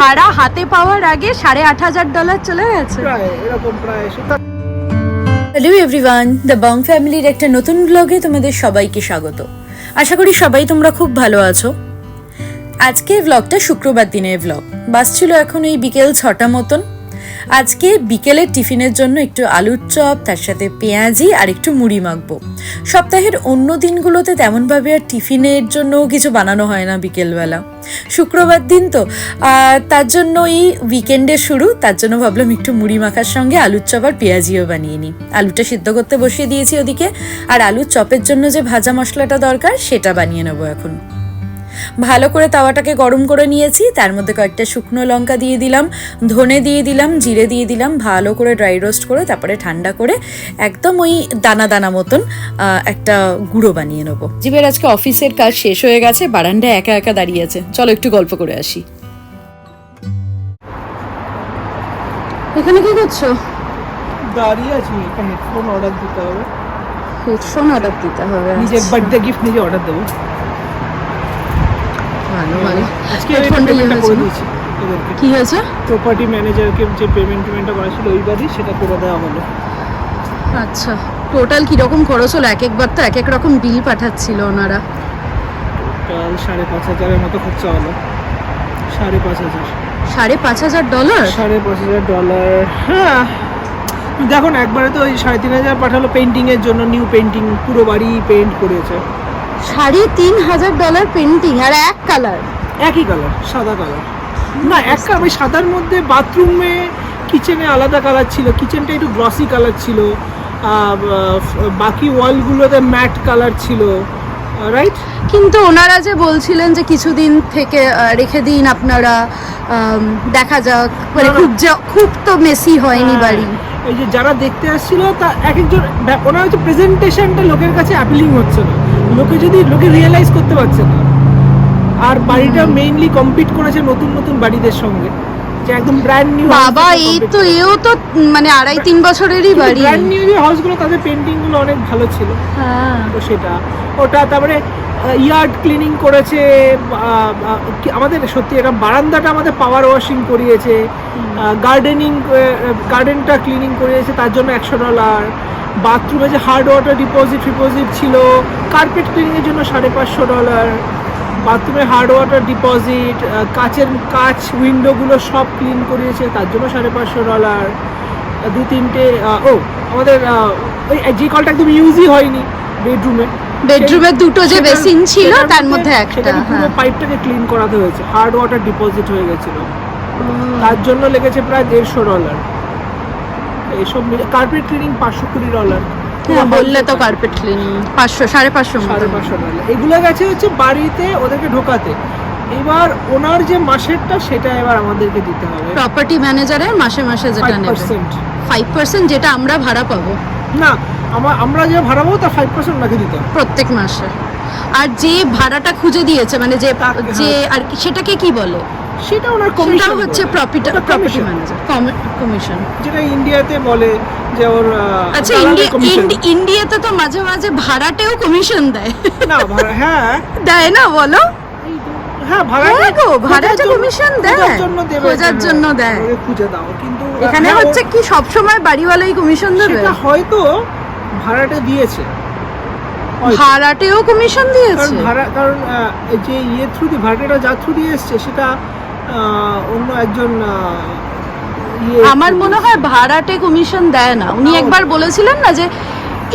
ভাড়া হাতে পাওয়ার আগে সাড়ে আট হাজার ডলার চলে গেছে। এরকম প্রায় হ্যালো এভরিওয়ান দ্য বং ফ্যামিলির একটা নতুন ব্লগে তোমাদের সবাইকে স্বাগত। আশা করি সবাই তোমরা খুব ভালো আছো। আজকে ব্লগটা শুক্রবার দিনের ব্লগ বাস ছিল এখন এই বিকেল ছটা মতন। আজকে বিকেলের টিফিনের জন্য একটু আলুর চপ, তার সাথে পেঁয়াজি আর একটু মুড়ি মাখবো। সপ্তাহের অন্য দিনগুলোতে তেমনভাবে আর টিফিনের জন্য কিছু বানানো হয় না বিকেলবেলা। শুক্রবার দিন তো তার জন্য এই উইকেন্ডে শুরু, তার জন্য ভাবলাম একটু মুড়ি মাখার সঙ্গে আলুর চপ আর পেঁয়াজিও বানিয়ে নিই। আলুটা সিদ্ধ করতে বসিয়ে দিয়েছি ওদিকে, আর আলুর চপের জন্য যে ভাজা মশলাটা দরকার সেটা বানিয়ে নেব এখন। ভালো করে তাওয়াটাকে গরম করে নিয়েছি। তার মধ্যে কয়েকটা শুকনো লঙ্কা দিয়ে দিলাম ধনে দিয়ে দিলাম জিরে দিয়ে দিলাম ভালো করে ড্রাই রোস্ট করে তারপরে ঠান্ডা করে একদম ওই দানা দানা মতন আহ, একটা গুঁড়ো বানিয়ে নেব। জীবের আজকে অফিসের কাজ শেষ হয়ে গেছে বারান্দায় একা একা দাঁড়িয়ে আছে। চলো একটু গল্প করে আসি। এখানে কি করছ? দাঁড়িয়ে আছি একটা হেডফোন অর্ডার দিতে হবে। হেডফোন অর্ডার দিতে হবে নিজের বার্থডে গিফট নিজে অর্ডার দেবো। ভালো ভালো আজকে হেডফোনটা করে দিয়েছি। কি হয়েছে? প্রপার্টি ম্যানেজারকে যে পেমেন্ট টেমেন্টটা করা ছিল ওইবারই সেটা করে দেওয়া হলো। আচ্ছা টোটাল কীরকম খরচ হলো? এক একবার তো এক এক রকম বিল পাঠাচ্ছিল ওনারা। কাল সাড়ে পাঁচ হাজারের মতো খরচা হলো। সাড়ে পাঁচ হাজার। সাড়ে পাঁচ হাজার ডলার সাড়ে পাঁচ হাজার ডলার হ্যাঁ দেখুন একবারে তো ওই সাড়ে তিন হাজার পাঠালো পেন্টিংয়ের জন্য নিউ পেন্টিং পুরো বাড়ি পেন্ট করেছে। সাড়ে তিন হাজার ডলার পেন্টিং আর এক কালার একই কালার সাদা কালার না এক কালার ওই সাদার মধ্যে বাথরুমে কিচেনে আলাদা কালার ছিল। কিচেনটা একটু গ্লসি কালার ছিল। বাকি ওয়ালগুলোতে ম্যাট কালার ছিল। রাইট কিন্তু ওনারা যে বলছিলেন যে কিছুদিন থেকে রেখে দিন আপনারা দেখা যাক। মানে। খুব খুব তো মেসি হয়নি বাড়ি। এই যে যারা দেখতে আসছিল তা এক একজন ওনার হচ্ছে প্রেজেন্টেশনটা লোকের কাছে অ্যাপিলিং হচ্ছে না। লোকে যদি লোকে রিয়েলাইজ করতে পারছে না। আর বাড়িটা মেইনলি কম্পিট করেছে নতুন নতুন বাড়িদের সঙ্গে। যে একদম ব্র্যান্ড নিউ বাবা এই তো এও তো মানে আড়াই তিন বছরেরই বাড়ি। ব্র্যান্ড নিউ যে হাউসগুলো তাদের পেন্টিংগুলো অনেক ভালো ছিল। হ্যাঁ। তো সেটা। ওটা তারপরে ইয়ার্ড ক্লিনিং করেছে আমাদের সত্যি এটা বারান্দাটা আমাদের পাওয়ার ওয়াশিং করিয়েছে। গার্ডেনিং গার্ডেনটা ক্লিনিং করিয়েছে তার জন্য একশো ডলার বাথরুমে যে হার্ড ওয়াটার ডিপোজিট ডিপোজিট ছিল কার্পেট ক্লিনিংয়ের জন্য সাড়ে পাঁচশো ডলার বাথরুমে হার্ড ওয়াটার ডিপোজিট কাচের কাচ উইন্ডোগুলো সব ক্লিন করিয়েছে তার জন্য সাড়ে পাঁচশো ডলার দু তিনটে ও আমাদের ওই যে কলটা একদম ইউজই হয়নি বেডরুমে বেডরুমে দুটো যে বেসিন ছিল তার মধ্যে একটা পুরো পাইপটাকে ক্লিন করাতে হয়েছে হার্ড ওয়াটার ডিপোজিট হয়ে গেছিল। তার জন্য লেগেছে প্রায় দেড়শো ডলার এইসব মিলে কার্পেট ক্লিনিং পাঁচশো কুড়ি ডলার হ্যাঁ বললে তো কার্পেট ক্লিনিং পাঁচশো সাড়ে পাঁচশো সাড়ে পাঁচশো ডলার এগুলো গেছে হচ্ছে বাড়িতে ওদেরকে ঢোকাতে। এবার ওনার যে মাসেরটা সেটা এবার আমাদেরকে দিতে হবে। প্রপার্টি ম্যানেজারের মাসে মাসে যেটা নেবে। ফাইভ পার্সেন্ট যেটা আমরা ভাড়া পাবো। না আমরা আমরা যে ভাড়াবো তার ফাইভ পার্সেন্ট ওনাকে দিতে হবে। প্রত্যেক মাসে। আর যে ভাড়াটা খুঁজে দিয়েছে মানে যে যে আর সেটাকে কি বলে? সেটা ওনার কমিশন হচ্ছে প্রপার্টি প্রপার্টি ম্যানেজার কমিশন যেটা ইন্ডিয়াতে বলে যে ওর আচ্ছা ইন্ডিয়াতে তো মাঝে মাঝে ভাড়াটেও কমিশন দেয়। না ভাড়া হ্যাঁ। দেয় না বলো। হ্যাঁ ভাড়া গো, ভাড়াটা commission দেয়। খোঁজার জন্য। খুঁজে দাও। কিন্তু এখানে হ্যাঁ, হচ্ছে কি সব সময় বাড়িওয়ালাই কমিশন দেবে? সেটা হয়তো ভাড়াটা দিয়েছে। ভাড়াটেও কমিশন দিয়েছে? ভাড়া কারণ যে ইয়ে থ্রু দিয়ে ভাড়াটা যা থ্রু দিয়ে এসছে সেটা আহ, অন্য একজন আমার মনে হয় ভাড়াটে কমিশন দেয় না। উনি একবার বলেছিলেন না যে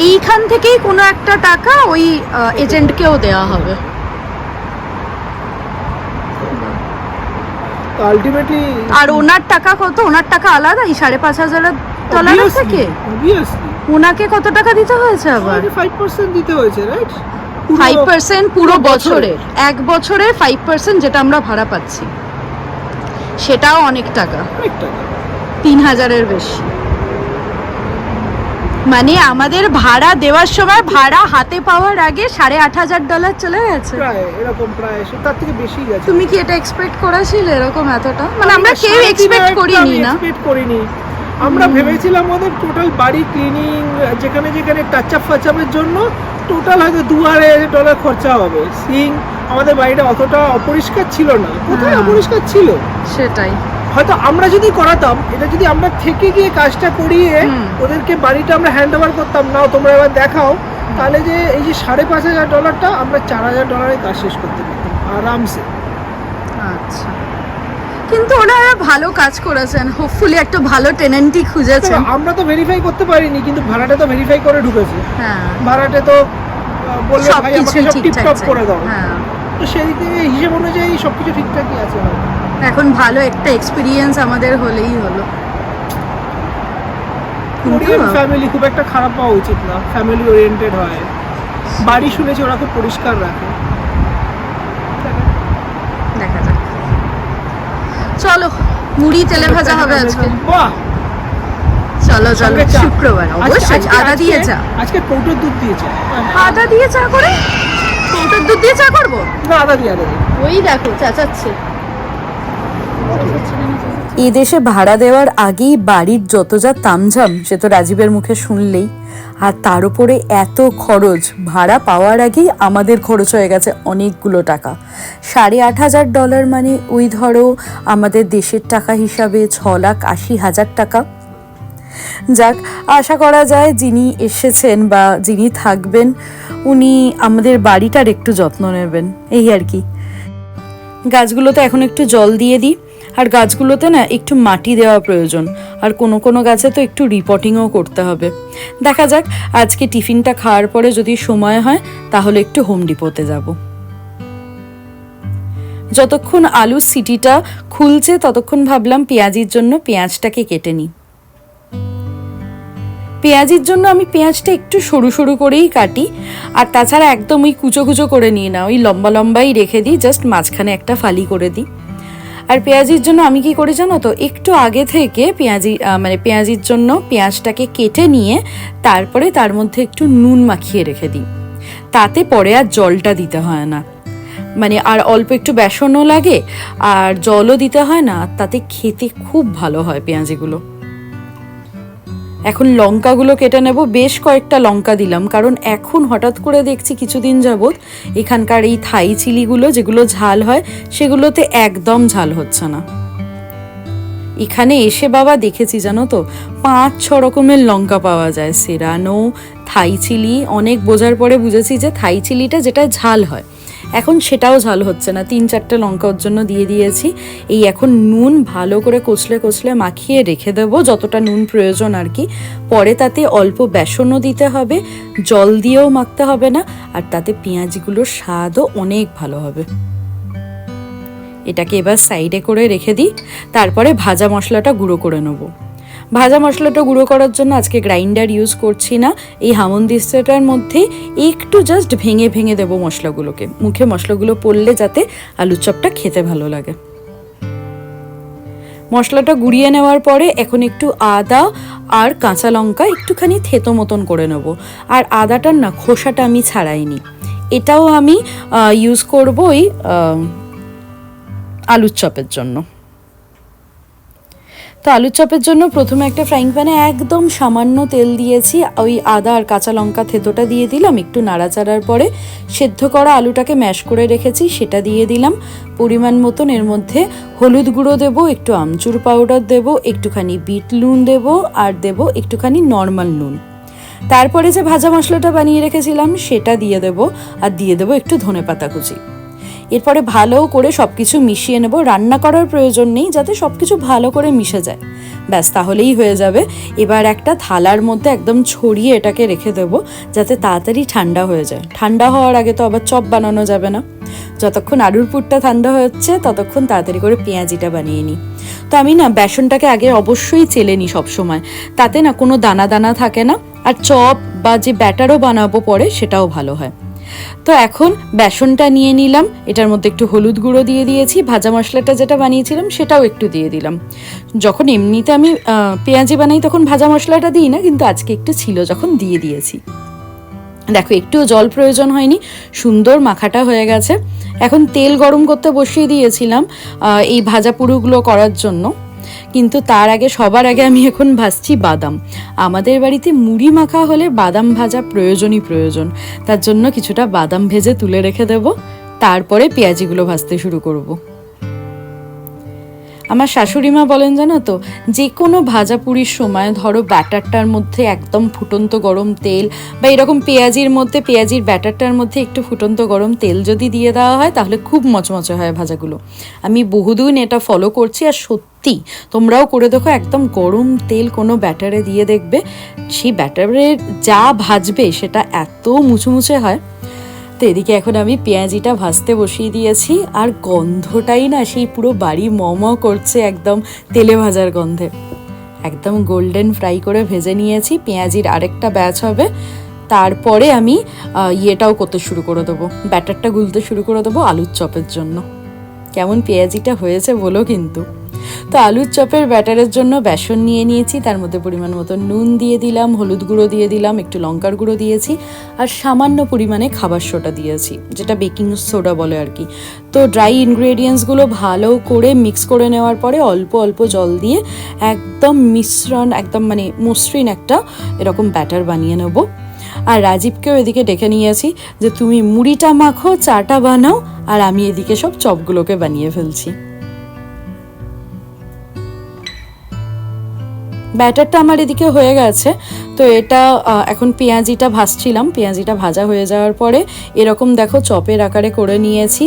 এইখান থেকেই কোনো একটা টাকা ওই এজেন্টকেও দেওয়া হবে। আলটিমেটলি আর ওনার টাকা কত? ওনার টাকা আলাদা? এই সাড়ে পাঁচ হাজারের ডলার থেকে? ওনাকে কত টাকা দিতে হয়েছে আবার? ফাইভ পার্সেন্ট দিতে হয়েছে রাইট ফাইভ পার্সেন্ট পুরো পুরো বছরে। এক বছরে ফাইভ পার্সেন্ট যেটা আমরা ভাড়া পাচ্ছি। সেটাও অনেক টাকা। অনেক টাকা। তিন হাজারের বেশি। মানে আমাদের ভাড়া দেওয়ার সময় ভাড়া হাতে পাওয়ার আগে সাড়ে আট হাজার ডলার চলে গেছে। এরকম প্রায় তার থেকে বেশি গেছে। তুমি কি এটা এক্সপেক্ট করেছিলে এরকম এতটা? মানে আমরা কেউ এক্সপেক্ট করিনি না। এক্সপেক্ট করিনি। আমরা ভেবেছিলাম আমাদের টোটাল বাড়ি ক্লিনিং যেখানে যেখানে টাচ আপ ফাচ আপের জন্য টোটাল হয়তো দু আড়াই হাজার ডলার খরচা হবে। সিং আমাদের বাড়িটা অতটা অপরিষ্কার ছিল না। কোথায় হ্যাঁ। অপরিষ্কার ছিল? সেটাই। হয়তো আমরা যদি করাতাম এটা যদি আমরা থেকে গিয়ে কাজটা করিয়ে ওদেরকে বাড়িটা আমরা হ্যান্ড ওভার করতাম নাও তোমরা এবার দেখাও তাহলে যে এই যে সাড়ে পাঁচ হাজার ডলারটা আমরা চার হাজার ডলারে কাজ শেষ করতে পারতাম আরামসে। আচ্ছা। কিন্তু ওনারা ভালো কাজ করেছেন হোপফুলি একটা ভালো টেনেন্টই খুঁজেছেন। আমরা তো ভেরিফাই করতে পারিনি কিন্তু ভাড়াটা তো ভেরিফাই করে ঢুকেছে। হ্যাঁ। ভাড়াটে তো বলল ভাই আমাকে সব ঠিকঠাক টিপটপ করে দাও। হ্যাঁ। তো সেই দিক থেকে হিসেব অনুযায়ী সবকিছু ঠিকঠাকই আছে। এখন ভালো একটা এক্সপিরিয়েন্স আমাদের হলেই হলো। ফ্যামিলি খুব একটা খারাপ পাওয়া উচিত না ফ্যামিলি ওরিয়েন্টেড হয়। বাড়ি শুনেছি ওরা খুব পরিষ্কার রাখে। দেখা যাক। চলো মুড়ি তেলে ভাজা হবে আজকে। বাহ! চলো চলো শুক্রবার অবশ্যই আদা দিয়ে চা। আজকে কৌটোর দুধ দিয়েছে আদা দিয়ে চা করে? কৌটোর দুধ দিয়ে চা করব? না আদা দিয়ে আদা দিয়ে। ওই দেখো চাচাচ্ছে। এ দেশে ভাড়া দেওয়ার আগেই বাড়ির যত যা তামঝাম সে তো রাজীবের মুখে শুনলেই। আর তার উপরে এত খরচ, ভাড়া পাওয়ার আগেই আমাদের খরচ হয়ে গেছে অনেকগুলো টাকা। সাড়ে আট হাজার ডলার মানে ওই ধরো আমাদের দেশের টাকা হিসাবে ছ লাখ আশি হাজার টাকা। যাক, আশা করা যায় যিনি এসেছেন বা যিনি থাকবেন, উনি আমাদের বাড়িটার একটু যত্ন নেবেন। এই আর কি। গাছগুলোতে এখন একটু জল দিয়ে দিই। আর গাছগুলোতে না একটু মাটি দেওয়া প্রয়োজন, আর কোনো কোনো গাছে তো একটু রিপোর্টিংও করতে হবে। দেখা যাক, আজকে টিফিনটা খাওয়ার পরে যদি সময় হয়, তাহলে একটু হোম ডিপোতে যাব। যতক্ষণ আলু সিটিটা খুলছে, ততক্ষণ ভাবলাম পেঁয়াজির জন্য পেঁয়াজটাকে কেটে নিই। পেঁয়াজির জন্য আমি পেঁয়াজটা একটু সরু সরু করেই কাটি, আর তাছাড়া একদম ওই কুচো কুচো করে নিই না, ওই লম্বা লম্বাই রেখে দিই জাস্ট মাঝখানে একটা ফালি করে দিই। আর পেঁয়াজির জন্য আমি কি করি জানো তো? একটু আগে থেকে পেঁয়াজি মানে পেঁয়াজির জন্য পেঁয়াজটাকে কেটে নিয়ে তারপরে তার মধ্যে একটু নুন মাখিয়ে রেখে দিই। তাতে পরে আর জলটা দিতে হয় না। মানে আর অল্প একটু বেসনও লাগে আর জলও দিতে হয় না। তাতে খেতে খুব ভালো হয় পেঁয়াজিগুলো। এখন লঙ্কাগুলো কেটে নেব। বেশ কয়েকটা লঙ্কা দিলাম, কারণ এখন হঠাৎ করে দেখছি কিছুদিন যাবৎ এখানকার এই থাই চিলিগুলো যেগুলো ঝাল হয়, সেগুলোতে একদম ঝাল হচ্ছে না। এখানে এসে বাবা দেখেছি, জানো তো, পাঁচ ছ রকমের লঙ্কা পাওয়া যায়। সেরানো, থাই চিলি, অনেক বোঝার পরে বুঝেছি যে থাই চিলিটা যেটা ঝাল হয়। এখন সেটাও ঝাল হচ্ছে না। তিন চারটে লঙ্কা ওর জন্য দিয়ে দিয়েছি। এই এখন নুন ভালো করে কচলে কচলে মাখিয়ে রেখে দেবো, যতটা নুন প্রয়োজন আর কি। পরে তাতে অল্প বেসনও দিতে হবে, জল দিয়েও মাখতে হবে না, আর তাতে পেঁয়াজগুলোর স্বাদও অনেক ভালো হবে। এটাকে এবার সাইডে করে রেখে দিই, তারপরে ভাজা মশলাটা গুঁড়ো করে নেব। ভাজা মশলাটা গুঁড়ো করার জন্য আজকে গ্রাইন্ডার ইউজ করছি না। এই হামন্দিস্তাটার মধ্যে একটু জাস্ট ভেঙে ভেঙে দেবো মশলাগুলোকে। মুখে মশলাগুলো পড়লে যাতে আলুর চপটা খেতে ভালো লাগে। মশলাটা গুঁড়িয়ে নেওয়ার পরে এখন একটু আদা আর কাঁচা লঙ্কা একটুখানি থেতো মতন করে নেব। আর আদাটার না খোসাটা আমি ছাড়াইনি। এটাও আমি ইউজ করব ওই আলুর চপের জন্য। তো আলুর চপের জন্য প্রথমে একটা ফ্রাইং প্যানে একদম সামান্য তেল দিয়েছি। ওই আদা আর কাঁচা লঙ্কা থেতোটা দিয়ে দিলাম, একটু নাড়াচাড়ার পরে সেদ্ধ করা আলুটাকে ম্যাশ করে রেখেছি, সেটা দিয়ে দিলাম। পরিমাণ মতন এর মধ্যে হলুদ গুঁড়ো দেবো, একটু আমচুর পাউডার দেবো, একটুখানি বিট নুন দেবো, আর দেবো একটুখানি নর্মাল নুন। তারপরে যে ভাজা মশলাটা বানিয়ে রেখেছিলাম, সেটা দিয়ে দেবো, আর দিয়ে দেবো একটু ধনে পাতা কুচি। এরপরে ভালো করে সব কিছু মিশিয়ে নেব। রান্না করার প্রয়োজন নেই, যাতে সব কিছু ভালো করে মিশে যায়। ব্যাস, তাহলেই হয়ে যাবে। এবার একটা থালার মধ্যে একদম ছড়িয়ে এটাকে রেখে দেবো, যাতে তাড়াতাড়ি ঠান্ডা হয়ে যায়। ঠান্ডা হওয়ার আগে তো আবার চপ বানানো যাবে না। যতক্ষণ আলুর পুরটা ঠান্ডা হচ্ছে, ততক্ষণ তাড়াতাড়ি করে পেঁয়াজিটা বানিয়ে নিই। তো আমি না বেসনটাকে আগে অবশ্যই চেলে নিই সবসময়। তাতে না কোনো দানা দানা থাকে না। আর চপ বা যে ব্যাটারও বানাবো পরে সেটাও ভালো হয়। তো এখন বেসনটা নিয়ে নিলাম, এটার মধ্যে একটু হলুদ গুঁড়ো দিয়ে দিয়েছি, ভাজা মশলাটা যেটা বানিয়েছিলাম সেটাও একটু দিয়ে দিলাম। যখন এমনিতে আমি পেঁয়াজি বানাই তখন ভাজা মশলাটা দিই না, কিন্তু আজকে একটু ছিল যখন দিয়ে দিয়েছি। দেখো, একটুও জল প্রয়োজন হয়নি, সুন্দর মাখাটা হয়ে গেছে। এখন তেল গরম করতে বসিয়ে দিয়েছিলাম এই ভাজা পুরোগুলো করার জন্য। কিন্তু তার আগে, সবার আগে আমি এখন ভাজছি বাদাম। আমাদের বাড়িতে মুড়ি মাখা হলে বাদাম ভাজা প্রয়োজনই প্রয়োজন। তার জন্য কিছুটা বাদাম ভেজে তুলে রেখে দেব। তারপরে পেঁয়াজিগুলো ভাজতে শুরু করব। আমার শাশুড়ি মা বলেন জানো তো, যে কোনো ভাজা পুরির সময় ধরো ব্যাটারটার মধ্যে একদম ফুটন্ত গরম তেল বা এরকম পেঁয়াজির মধ্যে, পেঁয়াজির ব্যাটারটার মধ্যে একটু ফুটন্ত গরম তেল যদি দিয়ে দেওয়া হয় তাহলে খুব মচমচে হয় ভাজাগুলো। আমি বহুদিন এটা ফলো করছি আর সত্যি তোমরাও করে দেখো, একদম গরম তেল কোনো ব্যাটারে দিয়ে দেখবে, সেই ব্যাটারের যা ভাজবে সেটা এত মুচমুচে হয়। তো এদিকে এখন আমি পেঁয়াজিটা ভাজতে বসিয়ে দিয়েছি, আর গন্ধটাই না সেই পুরো বাড়ি মম করছে একদম তেলে ভাজার গন্ধে। একদম গোল্ডেন ফ্রাই করে ভেজে নিয়েছি, পেঁয়াজির আরেকটা ব্যাচ হবে। তারপরে আমি ইয়েটাও করতে শুরু করে দেবো, ব্যাটারটা গুলতে শুরু করে দেবো আলুর চপের জন্য। কেমন পেঁয়াজিটা হয়েছে বলো কিন্তু। তো আলুর চপের ব্যাটারের জন্য বেসন নিয়ে নিয়েছি, তার মধ্যে পরিমাণ মতো নুন দিয়ে দিলাম, হলুদ গুঁড়ো দিয়ে দিলাম, একটু লঙ্কার গুঁড়ো দিয়েছি, আর সামান্য পরিমাণে খাবার সোডা দিয়েছি, যেটা বেকিং সোডা বলে আর কি। তো ড্রাই ইনগ্রেডিয়েন্টসগুলো ভালো করে মিক্স করে নেওয়ার পরে অল্প অল্প জল দিয়ে একদম মিশ্রণ, একদম মানে মসৃণ একটা এরকম ব্যাটার বানিয়ে নেব। আর রাজীবকেও এদিকে ডেকে নিয়েছি যে, তুমি মুড়িটা মাখো, চাটা বানাও, আর আমি এদিকে সব চপগুলোকে বানিয়ে ফেলছি। ব্যাটারটা আমার এদিকে হয়ে গেছে। তো এটা এখন পেঁয়াজিটা ভাজছিলাম। পেঁয়াজিটা ভাজা হয়ে যাওয়ার পরে এরকম দেখো চপের আকারে করে নিয়েছি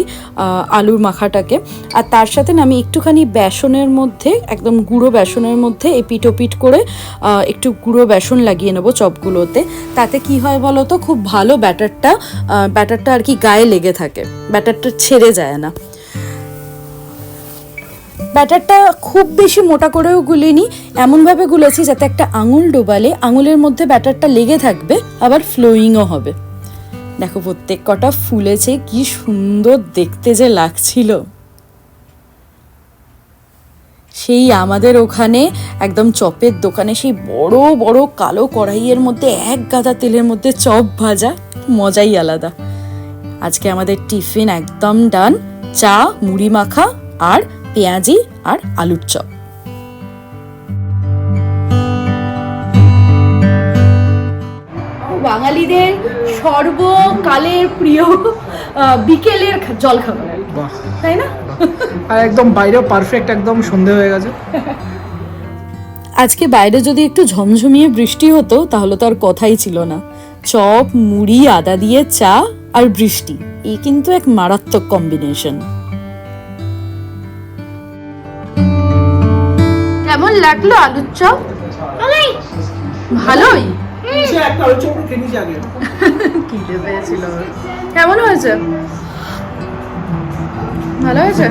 আলুর মাখাটাকে। আর তার সাথে না আমি একটুখানি বেসনের মধ্যে, একদম গুঁড়ো বেসনের মধ্যে এপিট ওপিট করে একটু গুঁড়ো বেসন লাগিয়ে নেব চপগুলোতে। তাতে কি হয় বলো তো, খুব ভালো ব্যাটারটা ব্যাটারটা আর কি গায়ে লেগে থাকে। ব্যাটারটা ছেড়ে যায় না। ব্যাটারটা খুব বেশি মোটা করেও গুলিনি, এমনভাবে গুলেছি যাতে একটা আঙুল ডোবালে আঙুলের মধ্যে ব্যাটারটা লেগে থাকবে, আবার ফ্লোয়িংও হবে। দেখো, প্রত্যেক কটা ফুলেছে কি সুন্দর দেখতে যে লাগছিল। সেই আমাদের ওখানে একদম চপের দোকানে সেই বড় বড় কালো কড়াইয়ের মধ্যে এক গাদা তেলের মধ্যে চপ ভাজা, মজাই আলাদা। আজকে আমাদের টিফিন একদম ডান, চা, মুড়ি মাখা আর পেঁয়াজি আর আলুর চপ। বাঙালিদের সর্বকালের প্রিয় বিকেলের জলখাবার তাই না? আর একদম বাইরেও পারফেক্ট একদম সন্ধে হয়ে গেছে। আজকে বাইরে যদি একটু ঝমঝমিয়ে বৃষ্টি হতো তাহলে তো আর কথাই ছিল না। চপ মুড়ি আদা দিয়ে চা আর বৃষ্টি। এই কিন্তু এক মারাত্মক কম্বিনেশন কেমন লাগল আলুর চপ? ভালোই। খিদে পেয়েছিল। কেমন হয়েছে? ভালো হয়েছে?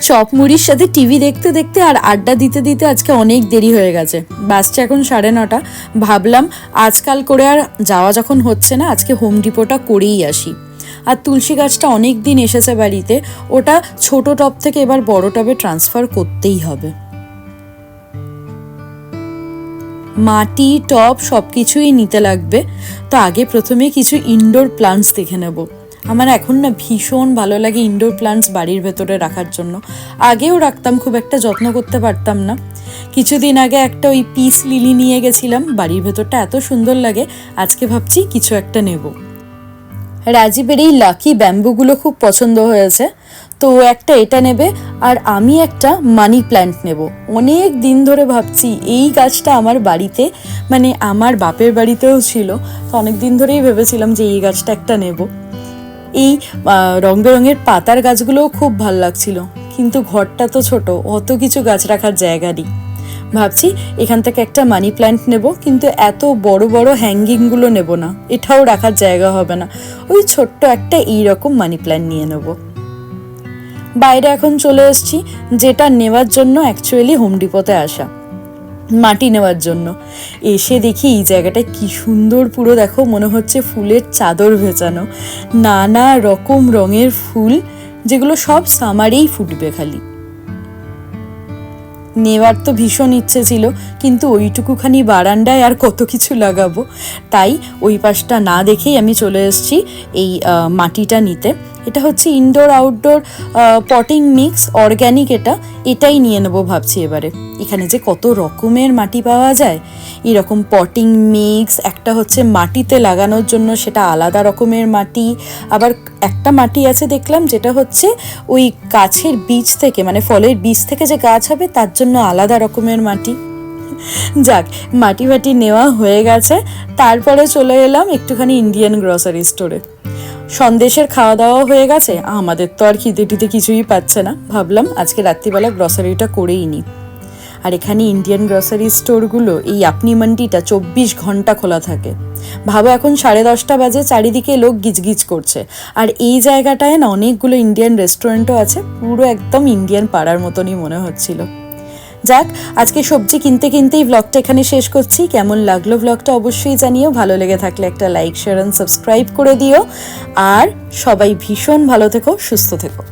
চপ মুড়ির সাথে টিভি দেখতে দেখতে আর আড্ডা দিতে দিতে আজকে অনেক দেরি হয়ে গেছে। বাসটা এখন সাড়ে নটা। ভাবলাম আজকাল করে আর যাওয়া যখন হচ্ছে না আজকে হোম ডিপোটা করেই আসি। আর তুলসী গাছটা অনেক দিন এসেছে বাড়িতে, ওটা ছোট টব থেকে এবার বড় টবে ট্রান্সফার করতেই হবে। মাটি, টব সব কিছুই নিতে লাগবে। তো আগে প্রথমে কিছু ইনডোর প্লান্টস দেখে নেব। আমার এখন না ভীষণ ভালো লাগে ইনডোর প্লান্টস বাড়ির ভেতরে রাখার জন্য। আগেও রাখতাম, খুব একটা যত্ন করতে পারতাম না। কিছুদিন আগে একটা ওই পিস লিলি নিয়ে গেছিলাম, বাড়ির ভেতরটা এত সুন্দর লাগে, আজকে ভাবছি কিছু একটা নেব। রাজীবের এই লাকি ব্যাম্বুগুলো খুব পছন্দ হয়েছে। তো একটা এটা নেবে আর আমি একটা মানি প্ল্যান্ট নেব। অনেক দিন ধরে ভাবছি এই গাছটা আমার বাড়িতে মানে আমার বাপের বাড়িতেও ছিল, তো অনেক দিন ধরেই ভেবেছিলাম যে এই গাছটা একটা নেব। এই রং বেরঙের পাতার গাছগুলোও খুব ভালো লাগছিল, কিন্তু ঘরটা তো ছোট, অত কিছু গাছ রাখার জায়গা নেই। ভাবছি এখান থেকে একটা মানি প্ল্যান্ট নেব, কিন্তু এত বড় বড় হ্যাঙ্গিংগুলো নেব না, এটাও রাখার জায়গা হবে না। ওই ছোট্ট একটা এইরকম মানি প্ল্যান্ট নিয়ে নেব। বাইরে এখন চলে এসেছি, যেটা নেওয়ার জন্য অ্যাকচুয়ালি হোম ডিপোতে আসা। মাটি নেওয়ার জন্য। এসে দেখি এই জায়গাটা কি সুন্দর পুরো, দেখো, মনে হচ্ছে ফুলের চাদর ভেজানো। নানা রকম রঙের ফুল, যেগুলো সব সামারেই ফুটবে খালি। নেওয়ার তো ভীষণ ইচ্ছে ছিল, কিন্তু ওইটুকুখানি বারান্দায় আর কত কিছু লাগাবো। তাই ওই পাশটা না দেখেই আমি চলে এসেছি এই মাটিটা নিতে। এটা হচ্ছে indoor outdoor potting mix organic এটা। এটাই নিয়ে নেব ভাবছি এবারে। এখানে যে কত রকমের মাটি পাওয়া যায়। এরকম পটিং মিক্স একটা হচ্ছে মাটিতে লাগানোর জন্য সেটা আলাদা রকমের মাটি। আবার একটা মাটি আছে দেখলাম যেটা হচ্ছে ওই গাছের বীজ থেকে মানে ফলের বীজ থেকে যে গাছ হবে, তার জন্য আলাদা রকমের মাটি। যাক মাটি মাটি নেওয়া হয়ে গেছে। তারপরে চলে এলাম একটুখানি ইন্ডিয়ান গ্রসারি স্টোরে সন্দেশের খাওয়া দাওয়া হয়ে গেছে। আমাদের তো আর খিদে টিতে কিছুই পাচ্ছে না। ভাবলাম আজকে রাত্রিবেলা গ্রসারিটা করেই নিই আর এখানে ইন্ডিয়ান গ্রসারি স্টোরগুলো এই আপনি মান্ডিটা চব্বিশ ঘণ্টা খোলা থাকে। ভাবো এখন সাড়ে দশটা বাজে, চারিদিকে লোক গিজগিজ করছে। আর এই জায়গাটায় না অনেকগুলো ইন্ডিয়ান রেস্টুরেন্টও আছে। পুরো একদম ইন্ডিয়ান পাড়ার মতনই মনে হচ্ছিল। যাক, আজকে সবজি কিনতে কিনতেই ব্লগটা এখানে শেষ করছি। কেমন লাগল ব্লগটা অবশ্যই জানিও। ভালো লেগে থাকলে একটা লাইক শেয়ার সাবস্ক্রাইব করে দিও। আর সবাই ভীষণ ভালো থেকো, সুস্থ থেকো।